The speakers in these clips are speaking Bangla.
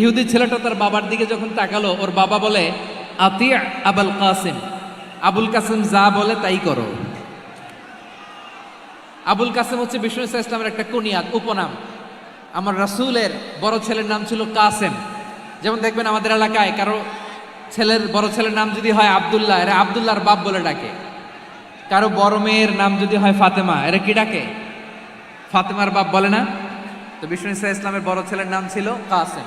ইহুদি ছেলেটা তার বাবার দিকে যখন তাকালো, ওর বাবা বলে, আতি আবুল কাসিম। আবুল কাসিম যা বলে তাই করো। আবুল কাসিম হচ্ছে বিষ্ণু ইসা ইসলামের একটা কুনিয়াত উপনাম। আমার রাসূলের বড় ছেলের নাম ছিল কাসেম। যেমন দেখবেন আমাদের এলাকায় কারও ছেলের, বড় ছেলের নাম যদি হয় আবদুল্লাহ, এরা আব্দুল্লাহর বাপ বলে ডাকে। কারও বড় মেয়ের নাম যদি হয় ফাতেমা, এরা কি ডাকে? ফাতেমার বাপ বলে না? তো বিষ্ণু ইসা ইসলামের বড় ছেলের নাম ছিল কাসেম।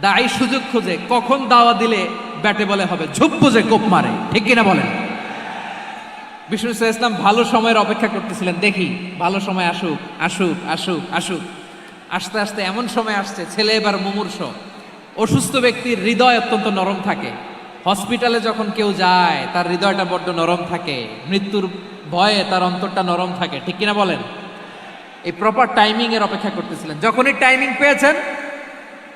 দায়ী সুযোগ খুঁজে কখন দাওয়া দিলে ব্যাটে বলে হবে, ঝুপ বুঝে কোপ মারে। ঠিক কিনা বলেন? বিষ্ণু ইসা ইসলাম ভালো সময়ের অপেক্ষা করতেছিলেন। দেখি, ভালো সময় আসুক আসুক আসুক আসুক। আস্তে আস্তে এমন সময় আসছে, ছেলে এবার মুমূর্ষ। অসুস্থ ব্যক্তির হৃদয় অত্যন্ত নরম থাকে। হসপিটালে যখন কেউ যায়, তার হৃদয়টা বড্ড নরম থাকে। মৃত্যুর ভয়ে তার অন্তরটা নরম থাকে। ঠিক কিনা বলেন? এই প্রপার টাইমিং এর অপেক্ষা করতেছিলেন। যখনই টাইমিং পেয়েছেন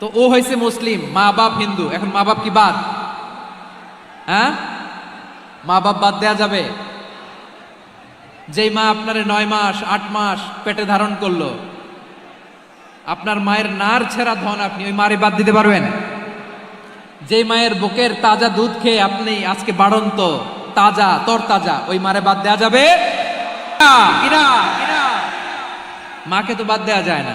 তো ও হয়েছে মুসলিম মা বাপ হিন্দু, এখন মা বাপ কি বাদ? হ্যাঁ? মা বাপ বাদ দেয়া যাবে? যেই মা আপনারে নয় মাস, আট মাস পেটে ধারণ করল, আপনার মায়ের নার ছেঁড়া ধন আপনি ওই মারে বাদ দিতে পারবেন। যে মায়ের বুকের তাজা দুধ খেয়ে আপনি আজকে বাড়ন্ত, তাজা তর তাজা ওই মারে বাদ দেয়া যাবে? মাকে তো বাদ দেয়া যায় না।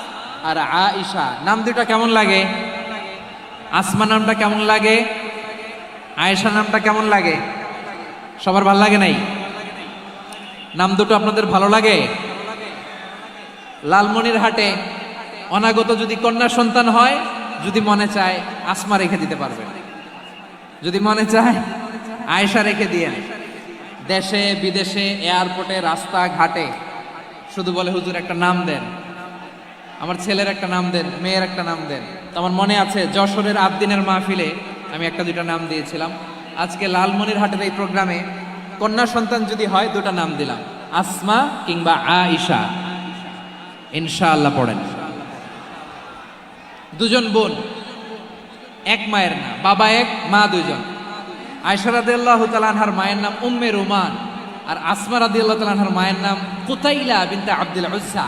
আর আয়েশা, নাম দুটা কেমন লাগে? আসমা নামটা কেমন লাগে? আয়েশা নামটা কেমন লাগে? সবার ভালো লাগে নাই? নাম দুটো আপনাদের ভালো লাগে? লালমনির হাটে অনাগত যদি কন্যা সন্তান হয়, যদি মনে চায় আসমা রেখে দিতে পারবেন। যদি মনে চায় আয়েশা রেখে দিয়েন। দেশে, বিদেশে এয়ারপোর্টে রাস্তা ঘাটে শুধু বলে হুজুর একটা নাম দেন। আমার ছেলের একটা নাম দেন, মেয়ের একটা নাম দেন। তো আমার মনে আছে, যশোরের আট দিনের মাহফিলে আমি একটা দুইটা নাম দিয়েছিলাম। আজকে লালমনির হাটের এই প্রোগ্রামে কন্যা সন্তান যদি হয়, দুটা নাম দিলাম। আসমা কিংবা আ আইসা ইনশাআল্লাহ পড়েন। দুজন বোন। এক মায়ের না বাবা এক, মা দুজন আয়সা রাদিয়াল্লাহ তালানহার মায়ের নাম উম্মে রুমান। আর আসমা রাদিয়াল্লাহ তালানহার মায়ের নাম কুতাইলা বিনতে আব্দুল উজ্জা।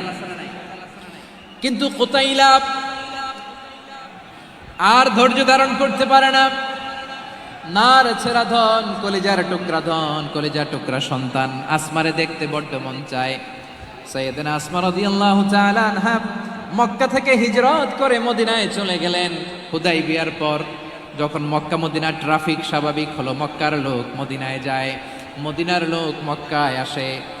কিন্তু কোতাইলা আর ধৈর্য ধারণ করতে পারে না। নার ছেড়া ধন, কলিজার টুকরা ধন, কলিজার টুকরা সন্তান, আসমারে দেখতে বড্ড মন চায়। সৈয়দিন আসমা রাদিয়াল্লাহু তাআলা আনহা মক্কা থেকে হিজরত করে মদিনায় চলে গেলেন। হুদাই বিয়ার পর যখন মক্কা মদিনার ট্রাফিক স্বাভাবিক হলো, মক্কার লোক মদিনায় যায়। মদিনার লোক মক্কায় আসে।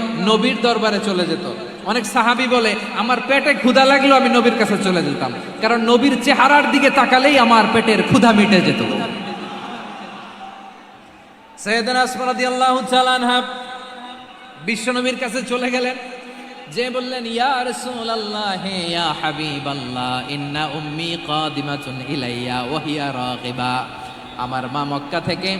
নবীর দরবারে চলে যেত। অনেক সাহাবি বলে, আমার পেটে ক্ষুধা লাগল আমি নবীর কাছে চলে যেতাম। কারণ নবীর চেহারার দিকে তাকালেই আমার পেটের ক্ষুধা মিটে যেত। বিশ্বনবীর কাছে চলে গেলেন। যে বললেন, ইয়া রাসূলুল্লাহ, ইয়া হাবিবাল্লাহ, ইন্না উম্মি কাদিমাতুন ইলাইয়া, ওয়া হিয়া রাগিবা। আমার মা মক্কা থেকে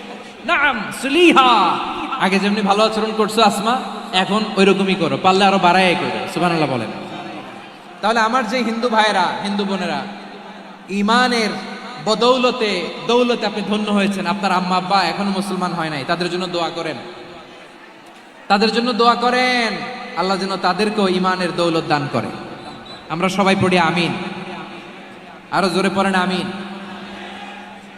নাম সুলিহা। আগে যেমনি ভালো আচরণ করছ আসমা এখন ওই রকমই করো। পারলে আরও বাড়াই করো সুবহানাল্লাহ বলেন। তাহলে আমার যে হিন্দু ভাইরা হিন্দু বোনেরা ইমানের বদৌলতে দৌলতে আপনি ধন্য হয়েছেন। আপনার আম্মা আব্বা এখনও মুসলমান হয় নাই। তাদের জন্য দোয়া করেন। তাদের জন্য দোয়া করেন। আল্লাহ যেন তাদেরকেও ইমানের দৌলত দান করে। আমরা সবাই পড়ি আমিন। আরও জোরে পড়েন আমিন।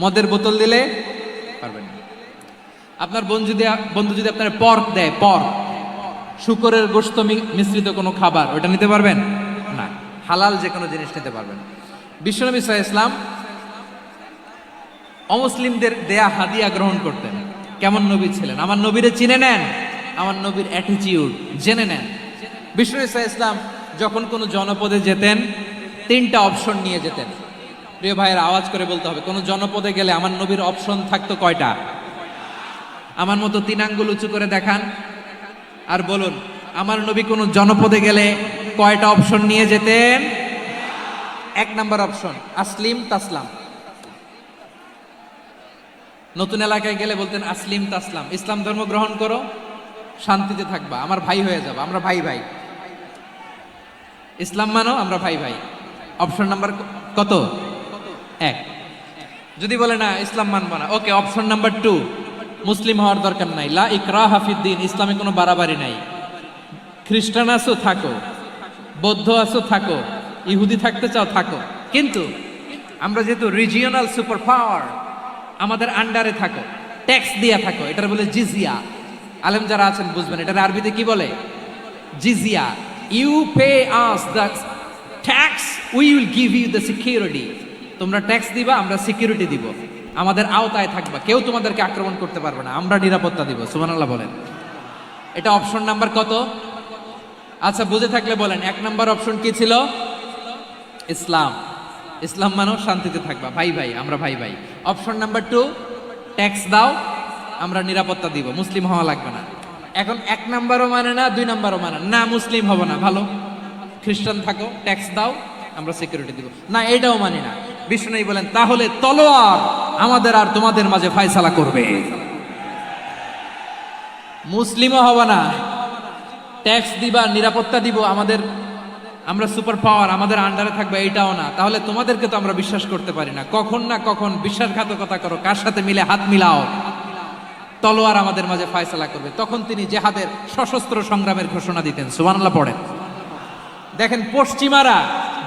মদের বোতল দিলে পারবেন না। আপনার বন্ধু যদি বন্ধু যদি আপনার পর্ক দেয় পর্ক শুকরের গোস্ত মিশ্রিত কোনো খাবার, ওটা নিতে পারবেন? না, হালাল যে কোনো জিনিস নিতে পারবেন। বিশ্বনবী সাহা ইসলাম অমুসলিমদের দেয়া হাদিয়া গ্রহণ করতেন। কেমন নবী ছিলেন? আমার নবীরে চিনে নেন, আমার নবীর অ্যাটিটিউড জেনে নেন। বিষ্ণু ইসা ইসলাম যখন কোনো জনপদে যেতেন, তিনটা অপশন নিয়ে যেতেন। প্রিয় ভাইয়ের, আওয়াজ করে বলতে হবে, কোনো জনপদে গেলে আমার নবীর অপশন থাকতো কয়টা? আমার মতো তিন আঙ্গুল উঁচু করে দেখান আর বলুন, আমার নবী কোনো জনপদে গেলে কয়টা অপশন নিয়ে যেতেন? এক নাম্বার অপশন, আসলিম তাসলাম। নতুন এলাকায় গেলে বলতেন, আসলিম তাসলাম। ইসলাম ধর্ম গ্রহণ করো, শান্তিতে থাকবা, আমার ভাই হয়ে যাবা, আমরা ভাই ভাই। ইসলাম মানো, আমরা ভাই ভাই। অপশন নাম্বার কত? এক। যদি বলে না, ইসলাম মানবো না। Okay, option number two. মুসলিম হওয়ার দরকার নাই। লা ইকরা হাফিদ্দিন ইসলামে কোনো বাড়াবাড়ি নাই। খ্রিস্টান আছো, থাকো। বৌদ্ধ আছো, থাকো। ইহুদি থাকতে চাও, থাকো। কিন্তু আমরা যেহেতু রিজিওনাল সুপার পাওয়ার আমাদের আন্ডারে থাকো। ট্যাক্স দিয়া থাকো, এটার বলে জিজিয়া। আলেম যারা আছেন, বুঝবেন, এটার আরবিতে কি বলে? জিজিয়া। You pay us the tax we will give you the security তোমরা ট্যাক্স দিবা, আমরা সিকিউরিটি দিব। আমাদের আওতায় থাকবা। কেউ তোমাদেরকে আক্রমণ করতে পারবে না। আমরা নিরাপত্তা দিব। সুবহানাল্লাহ বলেন। এটা অপশন নাম্বার কত? আচ্ছা বুঝে থাকলে বলেন। এক নাম্বার অপশন কি ছিল? ইসলাম। ইসলাম মানো শান্তিতে থাকবা। ভাই ভাই, আমরা ভাই ভাই। অপশন নাম্বার টু ট্যাক্স দাও, আমরা নিরাপত্তা দিব। মুসলিম হওয়া লাগবে না। এখন এক নাম্বারও মানে না, দুই নাম্বারও মানে। না। মুসলিম হব না। ভালো। খ্রিস্টান থাকো ট্যাক্স দাও, আমরা সিকিউরিটি দিব। না, এটাও মানি না। বিষ্ণু বলেন, তাহলে তলোয়ার আমাদের আর তোমাদের মাঝে ফায়সালা করবে। মুসলিমও হব না। ট্যাক্স দিবা, নিরাপত্তা দিব, আমাদের, আমরা সুপার পাওয়ার, আমাদের আন্ডারে থাকবে, এইটাও না। তাহলে তোমাদেরকে তো আমরা বিশ্বাস করতে পারি না। কখন না কখন বিশ্বাসঘাতকতা করো, কার সাথে মিলে হাত মিলাও। তলোয়ার আমাদের মাঝে ফায়সালা করবে। তখন তিনি জেহাদের সশস্ত্র সংগ্রামের ঘোষণা দিতেন। সুবহানাল্লাহ পড়েন। দেখেন পশ্চিমারা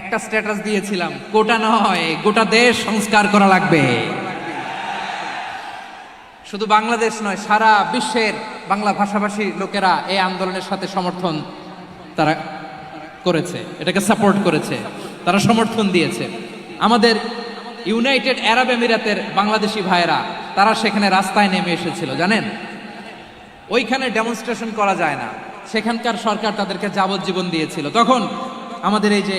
একটা স্ট্যাটাস দিয়েছিলাম, গোটা নয়, গোটা দেশ সংস্কার করা লাগবে। শুধু বাংলাদেশ নয়, সারা বিশ্বের বাংলা ভাষাভাষী লোকেরা এই আন্দোলনের সাথে সমর্থন তারা করেছে, এটাকে সাপোর্ট করেছে, তারা সমর্থন দিয়েছে। আমাদের ইউনাইটেড আরব এমিরাতের বাংলাদেশি ভাইয়েরা, তারা সেখানে রাস্তায় নেমে এসেছিল, জানেন? ওইখানে ডেমনস্ট্রেশন করা যায় না। সেখানকার সরকার তাদেরকে যাবজ্জীবন দিয়েছিল। তখন আমাদের এই যে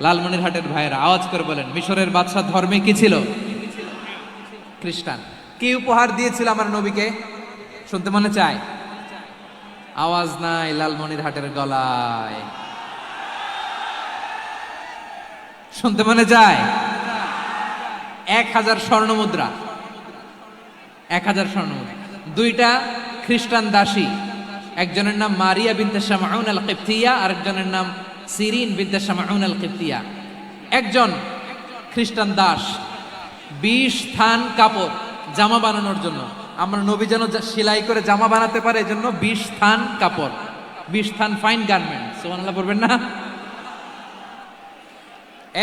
লালমনিরহাটের ভাইয়েরা, আওয়াজ করে বলেন, মিশরের বাদশাহ ধর্মে কি ছিল? খ্রিস্টান। কি উপহার দিয়েছিল আমার নবীকে? শুনতে মনে চায়? আওয়াজ নাই লালমনিরহাটের গলায়। শুনতে মনে যায় এক হাজার স্বর্ণ মুদ্রা। এক হাজার স্বর্ণ দুইটা খ্রিস্টান দাসী। একজনের নাম মারিয়া বিনতে শামাউন আল কিফতিয়া আর একজনের নাম সিরিন বিনতে শামাউন আল কিফতিয়া একজন খ্রিস্টান দাস, বিশ থান কাপড় জামা বানানোর জন্য। আমরা নবী যেন সেলাই করে জামা বানাতে পারে, এজন্য বিশ থান কাপড়, বিশ থান ফাইন গার্মেন্ট সোমানাল্লাহ পড়বেন না?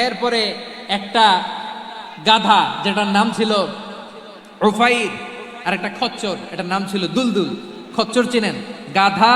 এরপরে একটা গাধা, যেটার নাম ছিল ওফাইর আর একটা খচ্চর, এটার নাম ছিল দুলদুল। খচ্চর চিনেন? গাধা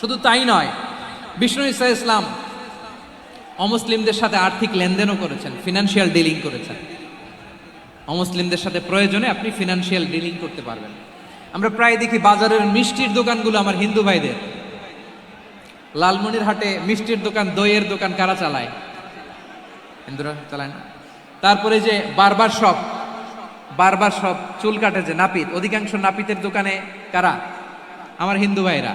শুধু তাই নয়, বিষ্ণু ইসা ইসলাম অমুসলিমদের সাথে আর্থিক লেনদেনও করেছেন ফিনান্সিয়াল ডিলিং করেছেন। অমুসলিমদের সাথে প্রয়োজনে আপনি ফিনান্সিয়াল ডিলিং করতে পারবেন। আমরা প্রায় দেখি বাজারের মিষ্টির দোকানগুলো আমার হিন্দু ভাইদের। লালমনির হাটে মিষ্টির দোকান, দইয়ের দোকান কারা চালায়? হিন্দুরা চালায় না? তারপরে যে বারবার শপ বারবার সব চুল কাটে যে নাপিত, অধিকাংশ নাপিতের দোকানে কারা? আমার হিন্দু ভাইরা।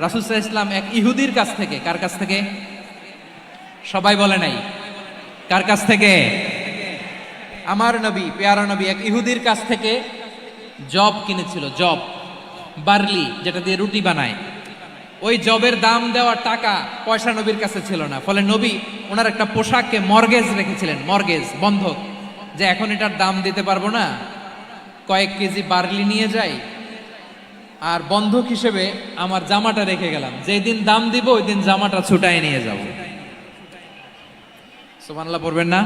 রাসূল সাল্লাল্লাহু আলাইহি ওয়াসাল্লাম এক ইহুদির কাছ থেকে, কার কাছ থেকে? সবাই বলে নাই। কার কাছ থেকে? আমার নবী, পেয়ারা নবী, এক ইহুদির কাছ থেকে জব কিনেছিল, জব। বার্লি, যেটা দিয়ে রুটি বানায়। ওই জবের দাম দেওয়া টাকা পয়সা নবীর কাছে ছিল না। ফলে নবী ওনার একটা পোশাককে মর্গেজ রেখেছিলেন, মর্গেজ, বন্ধক। যে এখন এটার দাম দিতে পারব না। কয়েক কেজি বার্লি নিয়ে যাই আর বন্ধক হিসেবে আমার জামাটা রেখে গেলাম। যেদিন দাম দিব ওই দিন জামাটা ছুটাই নিয়ে যাব। সুবহানাল্লাহ, পড়বেন না?